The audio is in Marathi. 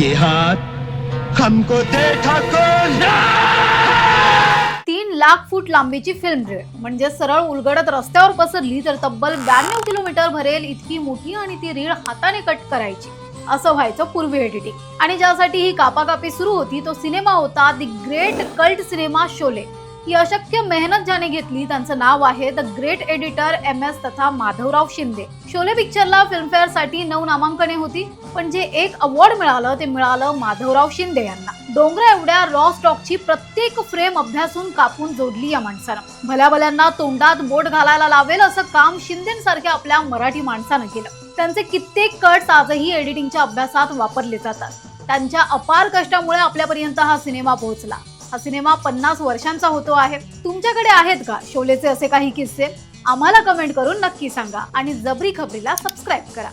ये हाथ हमको देखा तीन लाख फूट लांबीची फिल्म रेड म्हणजे सरळ उलगडत रस्त्यावर पसरली तर तब्बल ब्याण्णव किलोमीटर भरेल इतकी मोठी आणि ती रीळ हाताने कट करायची. असं व्हायचं पूर्वी एडिटिंग आणि ज्यासाठी ही कापाकापी सुरू होती तो सिनेमा होता the great cult cinema Sholay ही अशक्य मेहनत ज्याने घेतली त्यांचं नाव आहे the great editor M S तथा माधवराव शिंदे. शोले पिक्चरला फिल्मफेअरसाठी नऊ नामांकने होती पण जे एक अवॉर्ड मिळालं ते मिळालं माधवराव शिंदे यांना. डोंगरा एवढ्या रॉ स्टॉकची प्रत्येक फ्रेम अभ्यासून कापून जोडली या माणसानं. भल्या भल्यांना तोंडात बोट घालायला लावेल असं काम शिंदेसारख्या आपल्या मराठी माणसानं केलं. त्यांचे कित्येक कट्स आजही एडिटिंगच्या अभ्यासात वापरले जातात. त्यांच्या अपार कष्टामुळे आपल्यापर्यंत हा सिनेमा पोहोचला. हा सिनेमा पन्नास वर्षांचा होतो आहे. तुमच्याकडे आहेत का शोलेचे असे काही किस्से? आम्हाला कमेंट करून नक्की सांगा आणि जबरी खबरीला सबस्क्राईब करा.